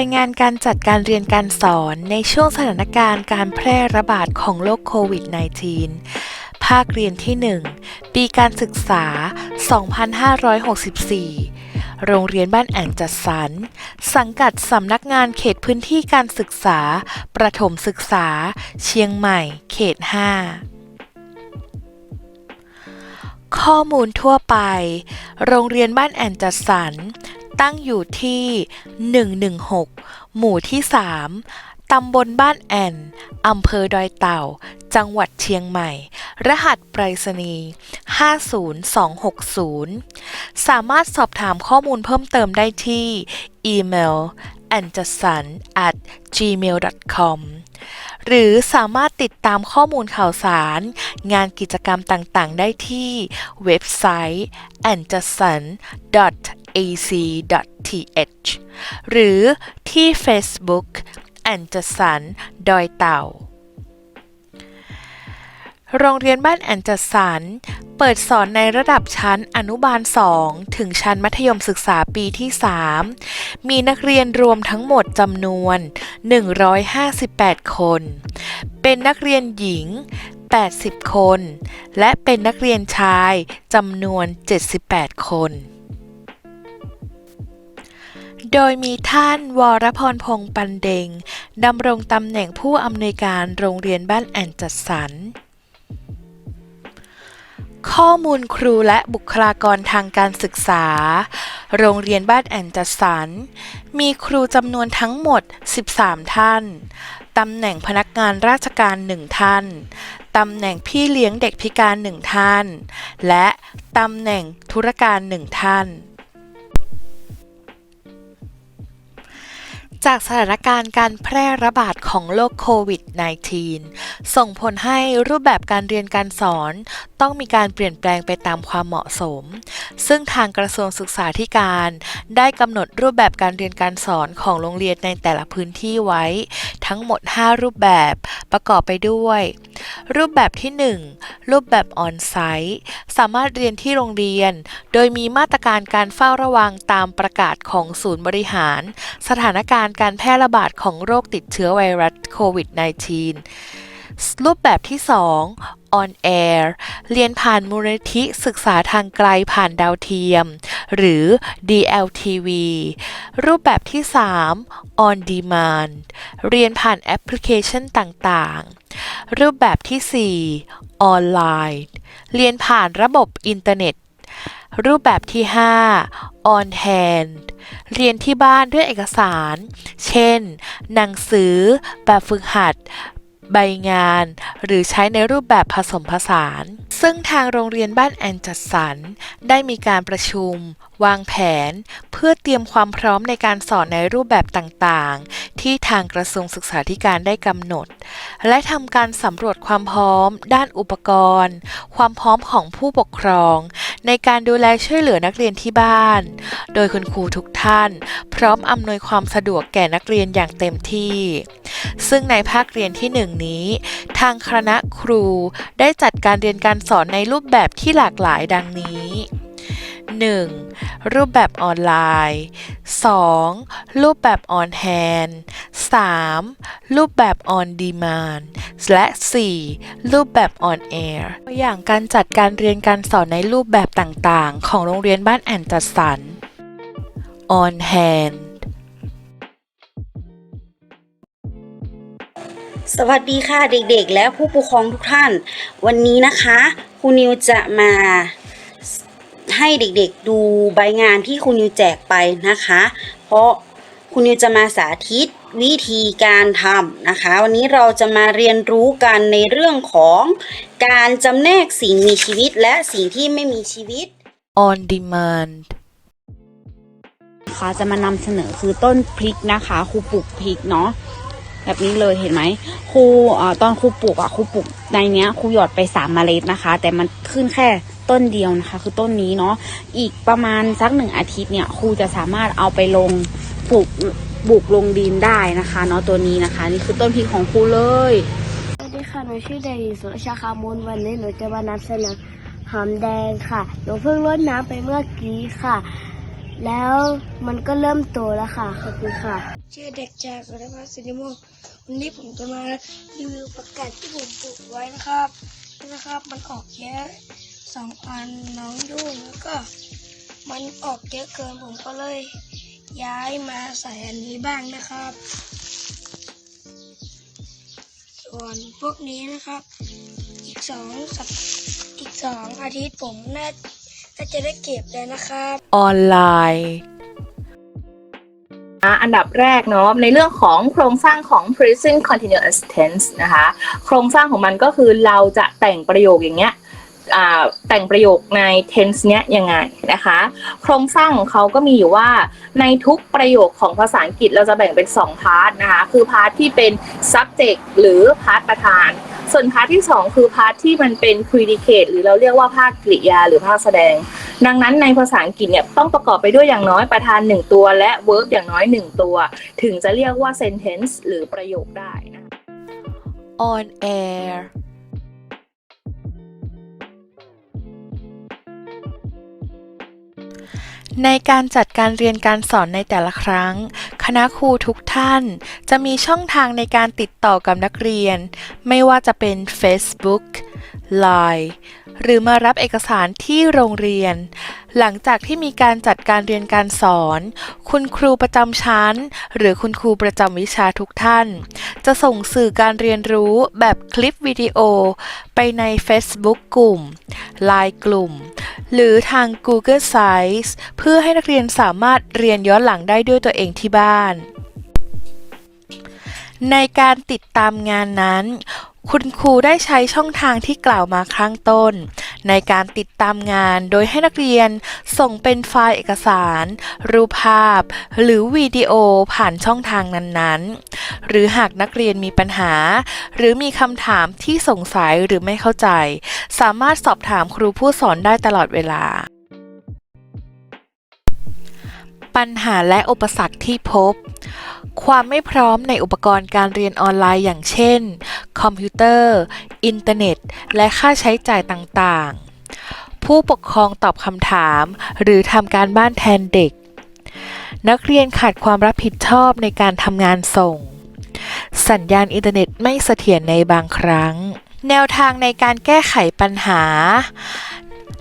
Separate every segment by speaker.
Speaker 1: รายงานการจัดการเรียนการสอนในช่วงสถานการณ์การแพร่ระบาดของโรคโควิด -19 ภาคเรียนที่ 1 ปีการศึกษา 2564 โรงเรียนบ้านแอ่งจัดสรร สังกัดสำนักงานเขตพื้นที่การศึกษา ประถมศึกษา เชียงใหม่ เขต 5ข้อมูลทั่วไป โรงเรียนบ้านแอนจัดสรร ตั้งอยู่ที่ 116 หมู่ที่ 3 ตำบลบ้านแอนอำเภอดอยเต่า จังหวัดเชียงใหม่ รหัสไปรษณีย์ 50260 สามารถสอบถามข้อมูลเพิ่มเติมได้ที่อีเมล a n j a s a n at gmail.com หรือสามารถติดตามข้อมูลข่าวสาร งานกิจกรรมต่างๆ ได้ที่เว็บไซต์ a n j a s a n ac.th หรือที่ Facebook a n d e r s o n ดอยเต่า โรงเรียนบ้านแอนจัดสรรเปิดสอนในระดับชั้นอนุบาล 2 ถึงชั้นมัธยมศึกษาปีที่ 3 มีนักเรียนรวมทั้งหมดจำนวน 158 คน เป็นนักเรียนหญิง 80 คน และเป็นนักเรียนชายจำนวน 78 คน โดยมีท่านวรพรพงษ์ปันเดงดำรงตำแหน่งผู้อำนวยการโรงเรียนบ้านแอนจัดสรร ข้อมูลครูและบุคลากรทางการศึกษา โรงเรียนบ้านแอนจัดสรร มีครูจำนวนทั้งหมด 13 ท่าน ตำแหน่งพนักงานราชการ 1 ท่าน ตำแหน่งพี่เลี้ยงเด็กพิการ 1 ท่าน และตำแหน่งธุรการ 1 ท่าน จากสถานการณ์การแพร่ระบาดของโรคโควิด -19 ส่งผลให้รูปแบบการเรียนการสอนต้องมีการเปลี่ยนแปลงไปตามความเหมาะสม ซึ่งทางกระทรวงศึกษาธิการ ได้กำหนดรูปแบบการเรียนการสอนของโรงเรียนในแต่ละพื้นที่ไว้ ทั้งหมด 5 รูปแบบประกอบไปด้วย รูปแบบที่ 1 รูปแบบออนไซต์สามารถเรียนที่โรงเรียน โดยมีมาตรการการเฝ้าระวังตามประกาศของศูนย์บริหาร สถานการณ์การแพร่ระบาดของโรคติดเชื้อไวรัสโควิด -19 รูปแบบที่ 2 on air เรียนผ่านมูลนิธิศึกษาทางไกลผ่านดาวเทียม หรือ DLTV รูปแบบที่ 3 on demand เรียนผ่านแอปพลิเคชันต่างๆ รูปแบบที่ 4 ออนไลน์ เรียนผ่านระบบอินเทอร์เน็ต รูปแบบที่ 5 on hand เรียนที่บ้านด้วยเอกสาร เช่น หนังสือ แบบฝึกหัด ใบงาน หรือใช้ในรูปแบบผสมผสาน ซึ่งทางโรงเรียนบ้านแอนจัดสรร ได้มีการประชุม วางแผน เพื่อเตรียมความพร้อมในการสอนในรูปแบบต่างๆ ที่ทางกระทรวงศึกษาธิการได้กำหนด และทำการสำรวจความพร้อม ด้านอุปกรณ์ ความพร้อมของผู้ปกครอง ในการดูแลช่วยเหลือนักเรียนที่บ้าน โดยคุณครูทุกท่าน พร้อมอำนวยความสะดวกแก่นักเรียนอย่างเต็มที่ ซึ่งในภาคเรียนที่ 1 นี้ ทางคณะครูได้จัดการเรียนการสอนในรูปแบบที่หลากหลายดังนี้ 1. รูปแบบออนไลน์ 2. รูปแบบออนแฮน 3. รูปแบบออนดีมานและ 4. รูปแบบออนแอร์ตัวอย่างการจัดการเรียนการสอนในรูปแบบต่างๆ ของโรงเรียนบ้านแอนจัดสรร on hand
Speaker 2: สวัสดีค่ะเด็กๆ และผู้ปกครองทุกท่าน วันนี้นะคะครูนิวจะมา ให้เด็กๆดูใบงานที่ครูนิวแจกไปนะคะ เพราะครูนิวจะมาสาธิตวิธีการทำนะคะ วันนี้เราจะมาเรียนรู้กันในเรื่องของการจำแนกสิ่งมีชีวิตและสิ่งที่ไม่มีชีวิต
Speaker 1: on demand
Speaker 3: นะคะจะมานำเสนอคือต้นพริกนะคะครูปลูกพริกเนาะแบบนี้เลยเห็นไหมครูเอ่อตอนครูปลูกอะครูปลูกในเนี้ยครูหยอดไปสามเมล็ดนะคะ แต่มันขึ้นแค่ ต้นเดียวนะคะ คือต้นนี้เนาะอีกประมาณสักหนึ่งอาทิตย์เนี่ยครูจะสามารถเอาไปลงปลูกปลูกลงดินได้นะคะเนาะตัวนี้นะคะ นี่คือต้นพริกของครูเลย
Speaker 4: สวัสดีค่ะหนูชื่อเดลิสุรชาคามูลวันนี้หนูจะมานำเสนอหอมแดงค่ะหนูเพิ่งรดน้ำไปเมื่อกี้ค่ะ แล้วมันก็เริ่มโตแล้วค่ะขอบคุณค่ะ ชื่อเด็กชายสุรพัฒน์สิริโมกวันนี้ผมจะมารีวิวประกาศที่ผมปลูกไว้นะครับนี่นะครับ มันออกเยอะ สองอันน้องยุ่งแล้วก็มันออกเยอะเกินผมก็เลยย้ายมาใส่อันนี้บ้างนะครับ ส่วนพวกนี้นะครับ อีกสองสัปอีกสองอาทิตย์ผมน่าน่าจะได้เก็บเลยนะครับ
Speaker 1: ออนไลน์
Speaker 5: อันดับแรกเนาะในเรื่องของโครงสร้างของ present continuous tense นะคะ โครงสร้างของมันก็คือเราจะแต่งประโยคอย่างเงี้ย แต่งประโยคใน tense เนี้ยยังไงนะคะ โครงสร้างของเขาก็มีอยู่ว่าในทุกประโยคของภาษาอังกฤษเราจะแบ่งเป็น 2 พาร์ทนะคะ คือพาร์ทที่เป็น subject หรือพาร์ทประธาน ส่วนพาร์ทที่ 2 คือพาร์ทที่มันเป็น predicate หรือเราเรียกว่าภาคกริยาหรือภาคแสดง ดังนั้นในภาษาอังกฤษเนี่ยต้องประกอบไปด้วยอย่างน้อยประธาน 1 ตัว และ verb อย่างน้อย 1 ตัว ถึงจะเรียกว่า sentence หรือประโยคได้นะคะ
Speaker 1: on air ในการจัดการเรียนการสอนในแต่ละครั้ง คณะครูทุกท่าน จะมีช่องทางในการติดต่อกับนักเรียน ไม่ว่าจะเป็น Facebook Line หรือมารับเอกสารที่โรงเรียน หลังจากที่มีการจัดการเรียนการสอน คุณครูประจำชั้น หรือคุณครูประจำวิชาทุกท่าน จะส่งสื่อการเรียนรู้แบบคลิปวิดีโอ ไปใน Facebook กลุ่ม Line กลุ่ม หรือทาง Google Sites เพื่อให้นักเรียนสามารถเรียนย้อนหลังได้ด้วยตัวเองที่บ้านในการติดตามงานนั้น คุณครูได้ใช้ช่องทางที่กล่าวมาข้างต้น ในการติดตามงานโดยให้นักเรียนส่งเป็นไฟล์เอกสาร รูปภาพ หรือวิดีโอผ่านช่องทางนั้นๆ หรือหากนักเรียนมีปัญหา หรือมีคำถามที่สงสัยหรือไม่เข้าใจ สามารถสอบถามครูผู้สอนได้ตลอดเวลา ปัญหาและอุปสรรคที่พบ ความไม่พร้อมในอุปกรณ์การเรียนออนไลน์อย่างเช่น คอมพิวเตอร์ อินเทอร์เน็ต และค่าใช้จ่ายต่างๆ ผู้ปกครองตอบคำถาม หรือทำการบ้านแทนเด็ก นักเรียนขาดความรับผิดชอบในการทำงานส่ง สัญญาณอินเทอร์เน็ตไม่เสถียรในบางครั้ง แนวทางในการแก้ไขปัญหา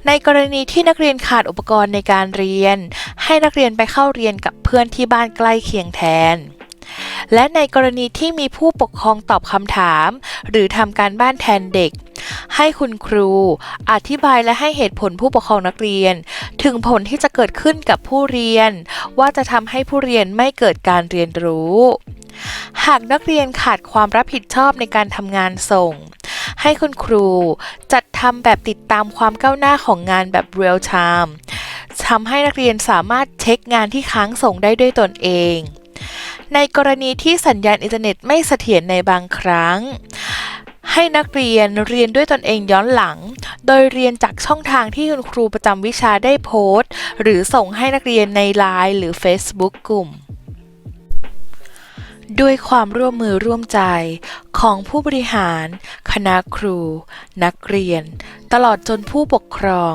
Speaker 1: ในกรณีที่นักเรียนขาดอุปกรณ์ในการเรียน ให้นักเรียนไปเข้าเรียนกับเพื่อนที่บ้านใกล้เคียงแทน และในกรณีที่มีผู้ปกครองตอบคำถาม หรือทำการบ้านแทนเด็ก ให้คุณครู อธิบายและให้เหตุผลผู้ปกครองนักเรียน ถึงผลที่จะเกิดขึ้นกับผู้เรียน ว่าจะทำให้ผู้เรียนไม่เกิดการเรียนรู้ หากนักเรียนขาดความรับผิดชอบในการทำงานส่งให้คุณครูจัดทำแบบติดตามความก้าวหน้าของงานแบบ real time ทำให้นักเรียนสามารถเช็คงานที่ค้างส่งได้ด้วยตนเอง ในกรณีที่สัญญาณอินเทอร์เน็ตไม่เสถียรในบางครั้ง ให้นักเรียนเรียนด้วยตนเองย้อนหลัง โดยเรียนจากช่องทางที่คุณครูประจำวิชาได้โพสต์ หรือส่งให้นักเรียนใน Line หรือ Facebook กลุ่มด้วยความร่วมมือร่วมใจของผู้บริหาร คณะครู นักเรียน ตลอดจนผู้ปกครอง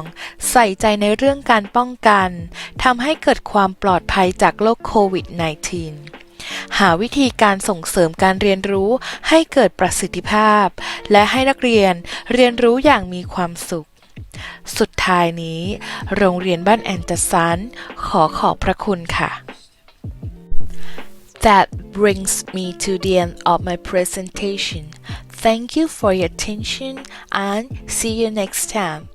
Speaker 1: ใส่ใจในเรื่องการป้องกันทำให้เกิดความปลอดภัยจากโรคโควิด -19 หาวิธีการส่งเสริมการเรียนรู้ให้เกิดประสิทธิภาพ และให้นักเรียนเรียนรู้อย่างมีความสุข สุดท้ายนี้ โรงเรียนบ้านแอนเดอร์สันขอขอบพระคุณค่ะ That brings me to the end of my presentation. Thank you for your attention and see you next time.